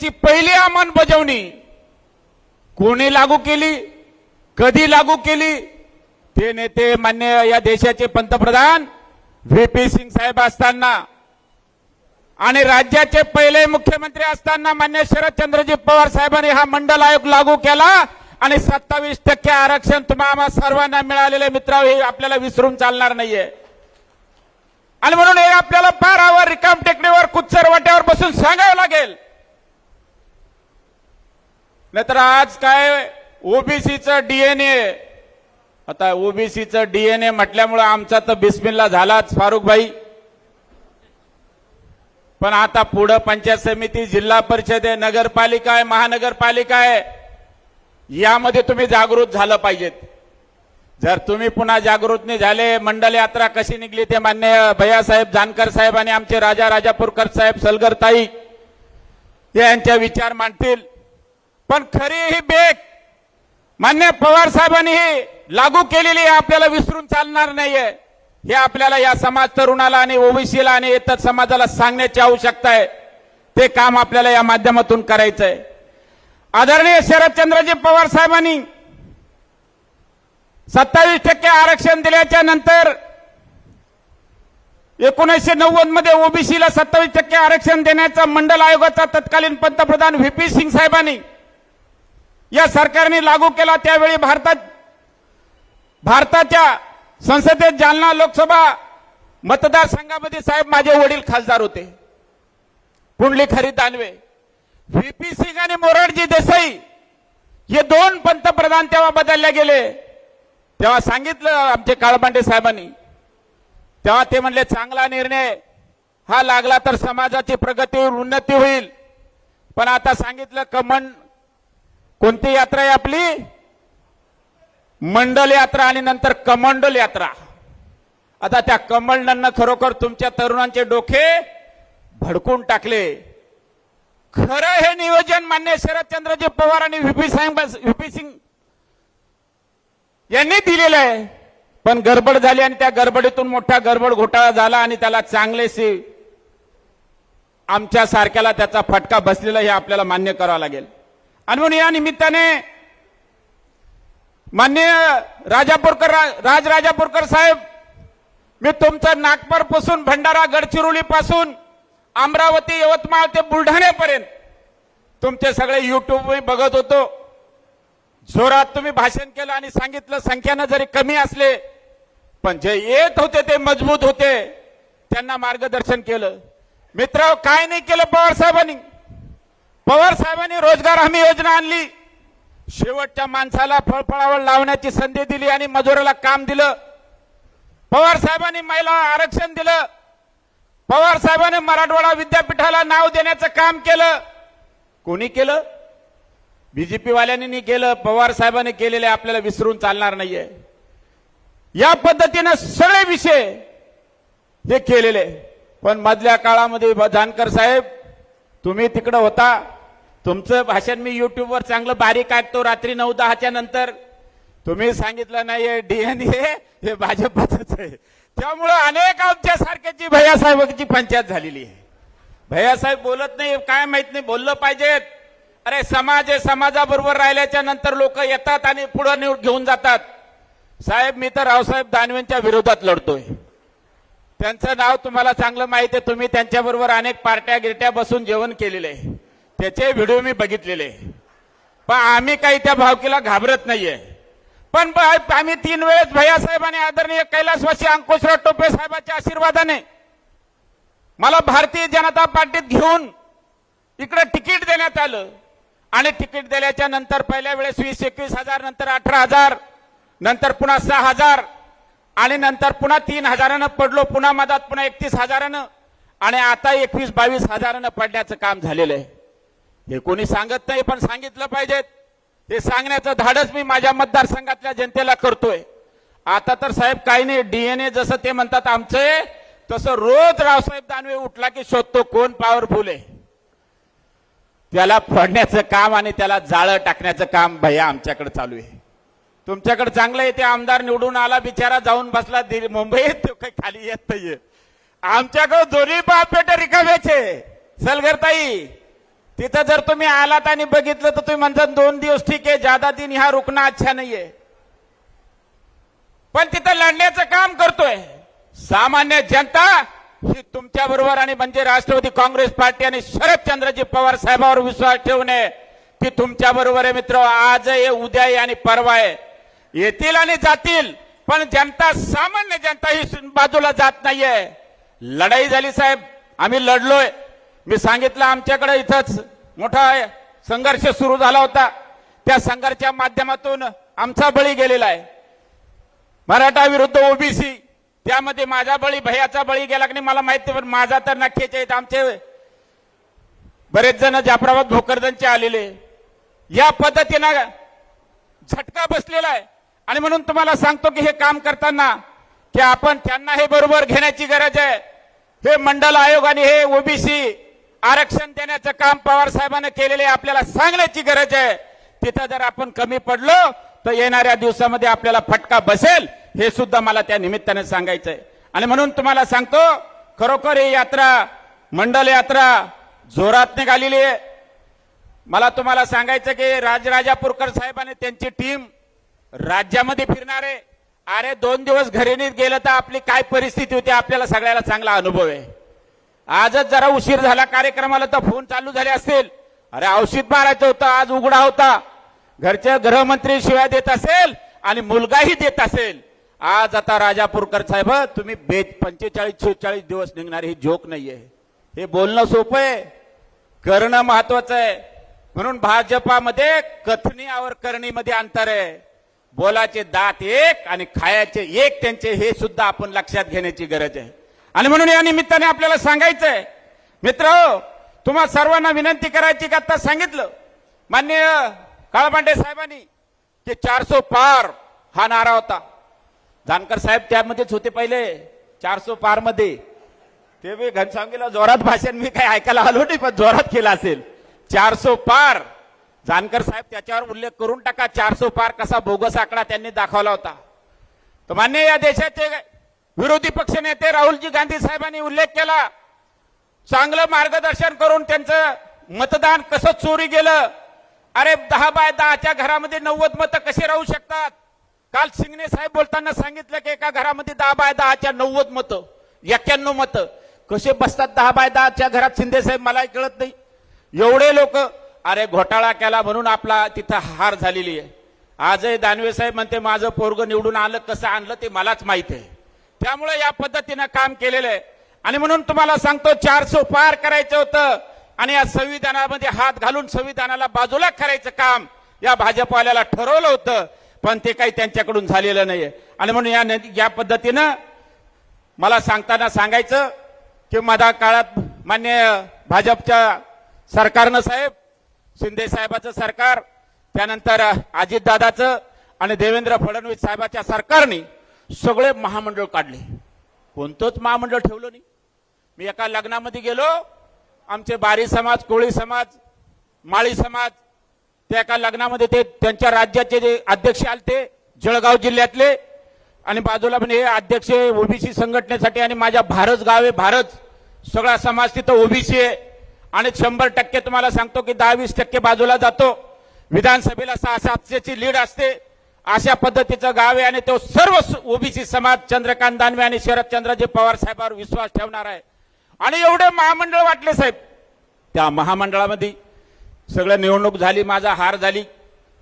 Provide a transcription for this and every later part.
ची पहिली अंमलबजावणी कोणी लागू केली? कधी लागू केली? ते नेते मान्य या देशाचे पंतप्रधान व्ही पी सिंग साहेब असताना आणि राज्याचे पहिले मुख्यमंत्री असताना मान्य शरदचंद्रजी पवार साहेबांनी हा मंडल आयोग लागू केला आणि सत्तावीस टक्के आरक्षण तुम्हाला सर्वांना मिळालेले मित्र हे आपल्याला विसरून चालणार नाहीये. आणि म्हणून हे आपल्याला पारावर रिकाम टेकडीवर कुच्चर वाट्यावर बसून सांगावं लागेल. नाहीतर आज काय ओबीसीचं डीएनए? आता ओबीसीचं डीएनए म्हटल्यामुळं आमचा तर बिस्मिल्ला झालाच फारुख भाई. पण आता पुढं पंचायत समिती जिल्हा परिषद आहे नगरपालिका आहे महानगरपालिका आहे यामध्ये तुम्ही जागृत झालं पाहिजेत. जर तुम्ही पुन्हा जागृत नाही झाले मंडल यात्रा कशी निघली ते मान्य भैयासाहेब जानकर साहेब आणि आमचे राजा राजापूरकर साहेब सलगरताई यांच्या विचार मांडतील. पण खरी ही बेक मान्य पवार साहेबांनी ही लागू केलेली आहे आपल्याला विसरून चालणार नाहीये. हे आपल्याला या समाज तरुणाला आणि ओबीसीला आणि इतर समाजाला सांगण्याची आवश्यकता आहे. ते काम आपल्याला या माध्यमातून करायचं आहे आदरणीय शरदचंद्रजी पवार साहेबांनी सत्तावीस टक्के आरक्षण दिल्याच्या नंतर एकोणीसशे नव्वदमध्ये ओबीसीला सत्तावीस टक्के आरक्षण देण्याचा मंडल आयोगाचा तत्कालीन पंतप्रधान व्ही पी सिंग साहेबांनी या सरकारने लागू केला त्यावेळी भारतात भारताच्या संसदेत जालना लोकसभा मतदारसंघामध्ये साहेब माझे वडील खासदार होते. कुंडली हरी दानवे व्ही पी सिंग आणि मोरारजी देसाई हे दोन पंतप्रधान तेव्हा बदलले गेले. तेव्हा सांगितलं आमचे काळबांडे साहेबांनी. तेव्हा ते म्हणले चांगला निर्णय. हा लागला तर समाजाची प्रगती होईल उन्नती होईल. पण आता सांगितलं कमन कोणती यात्रा आहे आपली? मंडल यात्रा आणि नंतर कमंडल यात्रा. आता त्या कमंडलनं खरोखर तुमच्या तरुणांचे डोके भडकून टाकले. खरं हे नियोजन मान्य शरदचंद्रजी पवार आणि व्हीपी साहेब व्हीपी सिंग यांनी दिलेलं आहे. पण गडबड झाली आणि त्या गडबडीतून मोठा गडबड घोटाळा झाला आणि त्याला चांगलेसे आमच्या सारख्याला त्याचा फटका बसलेला हे आपल्याला मान्य करावं लागेल. आणि म्हणून या निमित्ताने माननीय राजापूरकर राजराजापूरकर साहेब मी तुमचं नागपूरपासून भंडारा गडचिरोली पासून अमरावती यवतमाळ ते बुलढाण्यापर्यंत तुमचे सगळे युट्यूब बघत होतो जोरात तुम्ही भाषण केलं आणि सांगितलं संख्यानं जरी कमी असले पण जे येत होते ते मजबूत होते त्यांना मार्गदर्शन केलं मित्र काय नाही केलं पवार साहेबांनी पवार साहेबांनी रोजगार हमी योजना आणली. शेवटच्या माणसाला फळफळावर लावण्याची संधी दिली आणि मजुराला काम दिलं. पवार साहेबांनी महिला आरक्षण दिलं. पवार साहेबांनी मराठवाडा विद्यापीठाला नाव देण्याचं काम केलं. कोणी केलं? बीजेपी वाल्यांनी केलं. पवार साहेबांनी केलेले आपल्याला विसरून चालणार नाहीये. या पद्धतीनं सगळे विषय हे केलेले. पण मधल्या काळामध्ये जानकर साहेब तुम्ही तिकडं होता. तुमचं भाषण मी युट्यूबवर चांगलं बारीक ऐकतो रात्री नऊ दहाच्या नंतर. तुम्ही सांगितलं नाहीये डीएनए हे भाजपच आहे. त्यामुळं अनेक आमच्या सारख्याची भैयासाहेबांची पंचायत झालेली आहे. भैयासाहेब बोलत नाही काय माहीत नाही बोललं पाहिजेत अरे समाज आहे समाजाबरोबर राहिल्याच्या नंतर लोक येतात आणि पुढे निवड घेऊन जातात. साहेब मी तर रावसाहेब दानवेंच्या विरोधात लढतोय. त्यांचं नाव तुम्हाला चांगलं माहिती आहे तुम्ही त्यांच्याबरोबर अनेक पार्ट्या गिरट्या बसून जेवण केलेलं आहे. त्याचे व्हिडिओ मी बघितलेले. पण आम्ही काही त्या भावकीला घाबरत नाहीये. पण आम्ही तीन वेळेस भैयासाहेब आणि आदरणीय कैलासवासी अंकुशराव टोपे साहेबांच्या आशीर्वादाने मला भारतीय जनता पार्टीत घेऊन इकडे तिकीट देण्यात आलं. आणि तिकीट दिल्याच्या नंतर पहिल्या वेळेस वीस एकवीस हजार नंतर अठरा हजार नंतर पुन्हा सहा हजार आणि नंतर पुन्हा तीन हजारानं पडलो. पुन्हा मधात पुन्हा एकतीस हजारानं आणि आता एकवीस बावीस हजारानं पडण्याचं काम झालेलं आहे. हे कोणी सांगत नाही पण सांगितलं पाहिजेत हे सांगण्याचं धाडस मी माझ्या मतदारसंघातल्या जनतेला करतोय. आता तर साहेब काही नाही डीएनए जसं ते म्हणतात आमचे तसं रोज रावसाहेब दानवे उठला की शोधतो कोण पॉवरफुल आहे. त्याला फोडण्याचं काम आणि त्याला जाळं टाकण्याचं काम भैया आमच्याकडे चालू आहे. तुमच्याकडे चांगलं आहे ते आमदार निवडून आला बिचारा जाऊन बसला दिली मुंबईत काही खाली येत नाहीये. आमच्याकडे दोन्ही बाप पेटे रिकाम्याचे सलगरताई तिथं जर तुम्ही आलात आणि बघितलं तर तुम्ही म्हणतात दोन दिवस ठीक आहे जादा दिन ह्या रुकणं अच्छा नाहीये. पण तिथं लढण्याचं काम करतोय. सामान्य जनता ही तुमच्या बरोबर आणि म्हणजे राष्ट्रवादी काँग्रेस पार्टी आणि शरदचंद्रजी पवार साहेबांवर विश्वास ठेवणे ती तुमच्या बरोबर आहे मित्र. आज आहे उद्या आहे आणि परवा आहे. येतील आणि जातील पण जनता सामान्य जनता ही बाजूला जात नाहीये. लढाई झाली साहेब. आम्ही लढलोय. मी सांगितलं आमच्याकडे इथंच मोठा संघर्ष सुरू झाला होता. त्या संघर्षाच्या माध्यमातून आमचा बळी गेलेला आहे. मराठा विरुद्ध ओबीसी त्यामध्ये माझा बळी भयाचा बळी गेला की नाही मला माहिती पण माझा तर नक्कीच आहेत आमचे बरेच जण जाफराबाद भोकरदनचे आलेले या पद्धतीनं झटका बसलेला आहे. आणि म्हणून तुम्हाला सांगतो की हे काम करताना की आपण त्यांना हे बरोबर घेण्याची गरज आहे. हे मंडल आयोग आणि हे ओबीसी आरक्षण देण्याचं काम पवार साहेबांना केलेले आहे. आपल्याला सांगण्याची गरज आहे. तिथं जर आपण कमी पडलो तर येणाऱ्या दिवसामध्ये आपल्याला फटका बसेल हे सुद्धा मला त्या निमित्ताने सांगायचंय. आणि म्हणून तुम्हाला सांगतो खरोखर ही यात्रा मंडल यात्रा जोरात निघालेली आहे. मला तुम्हाला सांगायचं की राजराजापूरकर साहेबांनी त्यांची टीम राज्यामध्ये फिरणार आहे. अरे दोन दिवस घरी गेलं तर आपली काय परिस्थिती होती आपल्याला सगळ्याला चांगला अनुभव आहे. आजच जरा उशीर झाला कार्यक्रमाला तर फोन चालू झाले असतील. अरे औषध मारायचं होतं आज उघडा होता. घरचे गृहमंत्री शिवाय देत असेल आणि मुलगाही देत असेल. आज आता राजापूरकर साहेब तुम्ही बे पंचेचाळीस शेहेचाळीस दिवस निघणारी ही जोक नाहीये. हे बोलणं सोपं आहे. करणं महत्वाचं आहे. म्हणून भाजपामध्ये कथनीवर करणीमध्ये अंतर आहे. बोलाचे दात एक आणि खायाचे एक त्यांचे हे सुद्धा आपण लक्षात घेण्याची गरज आहे. आणि म्हणून या निमित्ताने आपल्याला सांगायचंय मित्र तुम्हा सर्वांना विनंती करायची का आता सांगितलं? मान्य काळबांडे साहेबांनी की चारसो पार हा नारा होता. जानकर साहेब त्यामध्येच होते पहिले चारसो पारमध्ये. ते मी घनसावंगीला जोरात भाषण मी काही ऐकायला आलो नाही पण जोरात केलं असेल. चारसो पार जानकर साहेब त्याच्यावर उल्लेख करून टाका चारसो पार कसा बोगस आकडा त्यांनी दाखवला होता. तर मान्य या देशाचे विरोधी पक्षनेते राहुलजी गांधी साहेबांनी उल्लेख केला. चांगलं मार्गदर्शन करून त्यांचं मतदान कसं चोरी गेलं? अरे दहा बाय दहाच्या घरामध्ये नव्वद मतं कशी राहू शकतात? काल सिंगणे साहेब बोलताना सांगितलं की एका घरामध्ये दहा बाय दहाच्या नव्वद मतं एक्क्याण्णव मतं. कसे बसतात दहा बाय दहाच्या घरात? शिंदे साहेब मलाही कळत नाही. एवढे लोक अरे घोटाळा केला म्हणून आपला तिथं हार झालेली आहे. आजही दानवे साहेब म्हणते माझं पोरग निवडून आलं कसं आणलं ते मलाच माहीत आहे. त्यामुळे या पद्धतीनं काम केलेलं आहे. आणि म्हणून तुम्हाला सांगतो चारसो पार करायचं होतं आणि या संविधानामध्ये हात घालून संविधानाला बाजूला करायचं काम या भाजपवाल्याला ठरवलं होतं पण ते काही त्यांच्याकडून झालेलं नाहीये. आणि म्हणून या या पद्धतीनं मला सांगताना सांगायचं की मधा काळात मान्य भाजपच्या सरकारनं साहेब शिंदे साहेबाचं सरकार त्यानंतर अजितदादाचं आणि देवेंद्र फडणवीस साहेबाच्या सरकारने सगळे महामंडळ काढले. कोणतंच महामंडळ ठेवलं नाही. मी एका लग्नामध्ये गेलो आमचे बारी समाज कोळी समाज माळी समाज त्या एका लग्नामध्ये ते त्यांच्या राज्याचे जे अध्यक्ष आले ते जळगाव जिल्ह्यातले आणि बाजूला म्हणजे हे अध्यक्ष ओबीसी संघटनेसाठी आणि माझ्या भारत गाव आहे भारत. सगळा समाज तिथं ओबीसी आहे. आणि शंभर टक्के तुम्हाला सांगतो की दहा वीस टक्के बाजूला जातो. विधानसभेला सहा सातशेची लीड असते. अशा पद्धतीचं गाव आहे आणि तो सर्व ओबीसी समाज चंद्रकांत दानवे आणि शरदचंद्रजी पवार साहेबांवर विश्वास ठेवणार आहे. आणि एवढे महामंडळ वाटले साहेब. त्या महामंडळामध्ये सगळं निवडणूक झाली माझा हार झाली.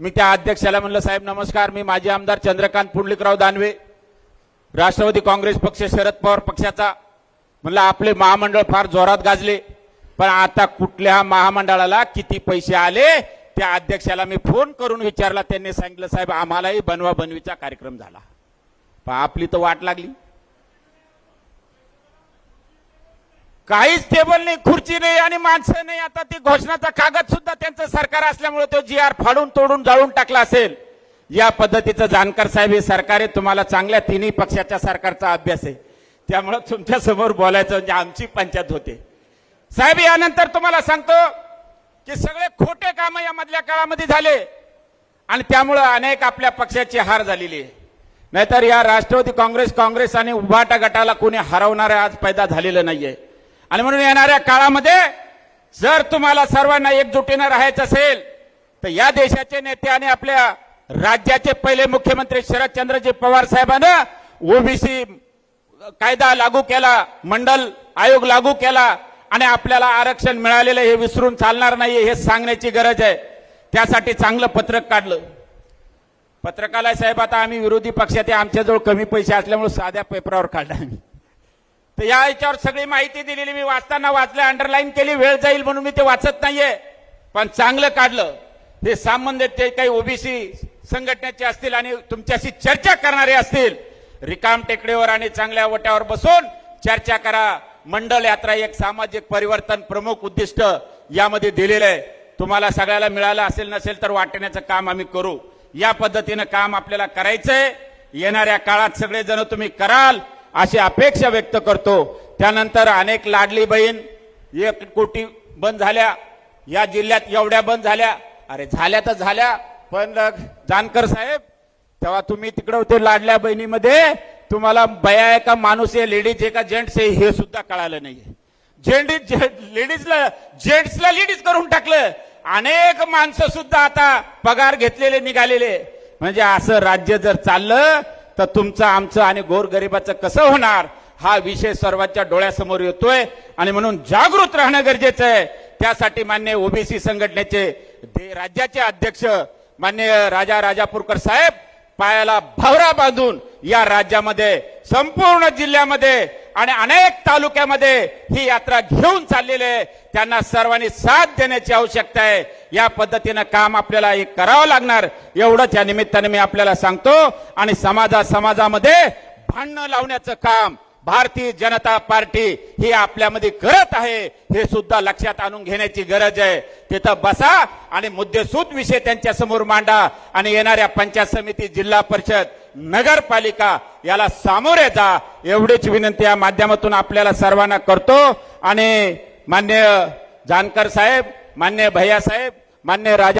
मी त्या अध्यक्षाला म्हणलं साहेब नमस्कार. मी माजी आमदार चंद्रकांत पुंडलिकराव दानवे राष्ट्रवादी काँग्रेस पक्ष शरद पवार पक्षाचा. म्हणलं आपले महामंडळ फार जोरात गाजले पण आता कुठल्या महामंडळाला किती पैसे आले त्या अध्यक्षाला मी फोन करून विचारला त्यांनी सांगितलं साहेब आम्हालाही बनवा बनवीचा कार्यक्रम झाला. पण आपली तर वाट लागली. काहीच टेबल नाही खुर्ची नाही आणि माणसं नाही. आता ती घोषणाचा कागद सुद्धा त्यांचं सरकार असल्यामुळे तो जी आर फाडून तोडून जाळून टाकला असेल या पद्धतीचं जानकर साहेब हे सरकार आहे तुम्हाला चांगल्या तिन्ही पक्षाच्या सरकारचा अभ्यास आहे. त्यामुळे तुमच्यासमोर बोलायचं म्हणजे आमची पंचायत होते. साहेब यानंतर तुम्हाला सांगतो की सगळे खोटे काम या मधल्या काळामध्ये झाले. आणि त्यामुळं अनेक आपल्या पक्षाची हार झालेली आहे. नाहीतर या राष्ट्रवादी काँग्रेस काँग्रेस आणि उभाटा गटाला कोणी हरवणारे आज पैदा झालेलं नाहीये. आणि म्हणून येणाऱ्या काळामध्ये जर तुम्हाला सर्वांना एकजुटीनं राहायचं असेल तर या देशाचे नेते आणि आपल्या राज्याचे पहिले मुख्यमंत्री शरदचंद्रजी पवार साहेबांना ओबीसी कायदा लागू केला मंडल आयोग लागू केला आणि आपल्याला आरक्षण मिळालेलं हे विसरून चालणार नाही हे सांगण्याची गरज आहे. त्यासाठी चांगलं पत्रक काढलं. पत्रकालय साहेब आता आम्ही विरोधी पक्षात आमच्याजवळ कमी पैसे असल्यामुळे साध्या पेपरावर काढला आम्ही. तर या याच्यावर सगळी माहिती दिलेली मी वाचताना वाचलं अंडरलाईन केली वेळ जाईल म्हणून मी ते वाचत नाहीये. पण चांगलं काढलं. हे संबंधित ते काही ओबीसी संघटनेचे असतील आणि तुमच्याशी चर्चा करणारे असतील रिकाम टेकडीवर आणि चांगल्या वट्यावर बसून चर्चा करा. मंडल यात्रा एक सामाजिक परिवर्तन प्रमुख उद्दिष्ट यामध्ये दिलेलं आहे. तुम्हाला सगळ्याला मिळालं असेल नसेल तर वाटण्याचं काम आम्ही करू. या पद्धतीनं काम आपल्याला करायचंय. येणाऱ्या काळात सगळेजण तुम्ही कराल अशी अपेक्षा व्यक्त करतो. त्यानंतर अनेक लाडली बहीण एक कोटी बंद झाल्या. या जिल्ह्यात एवढ्या बंद झाल्या. अरे झाल्या तर झाल्या. पण जानकर साहेब तेव्हा तुम्ही तिकडं होते लाडल्या बहिणीमध्ये. तुम्हाला बया आहे का माणूस आहे लेडीज आहे का जेंट्स आहे हे सुद्धा कळालं नाहीये. जेंडीज लेडीजला जेंट्सला लेडीज करून टाकलं. अनेक माणसं सुद्धा आता पगार घेतलेले निघालेले. म्हणजे असं राज्य जर चाललं तर तुमचं आमचं आणि गोरगरिबाचं कसं होणार? हा विषय सर्वांच्या डोळ्यासमोर येतोय. आणि म्हणून जागृत राहणं गरजेचं आहे. त्यासाठी मान्य ओबीसी संघटनेचे राज्याचे अध्यक्ष मान्य राजा राजापूरकर साहेब पायाला भावरा बांधून या राज्यामध्ये संपूर्ण जिल्ह्यामध्ये आणि अनेक तालुक्यामध्ये ही यात्रा घेऊन चाललेली आहे. त्यांना सर्वांनी साथ देण्याची आवश्यकता आहे. या पद्धतीनं काम आपल्याला हे करावं लागणार. एवढंच या निमित्ताने मी आपल्याला सांगतो आणि समाजा समाजामध्ये भांडणं लावण्याचं काम भारतीय जनता पार्टी ही आपल्यामध्ये करत आहे हे सुद्धा लक्षात आणून घेण्याची गरज आहे. तिथं बसा आणि मुद्देसूद विषय त्यांच्यासमोर मांडा आणि येणाऱ्या पंचायत समिती जिल्हा परिषद नगरपालिका याला सामोरे जा एवढीच विनंती या माध्यमातून आपल्याला सर्वांना करतो. आणि मान्य जानकर साहेब मान्य भैया साहेब मान्य राजा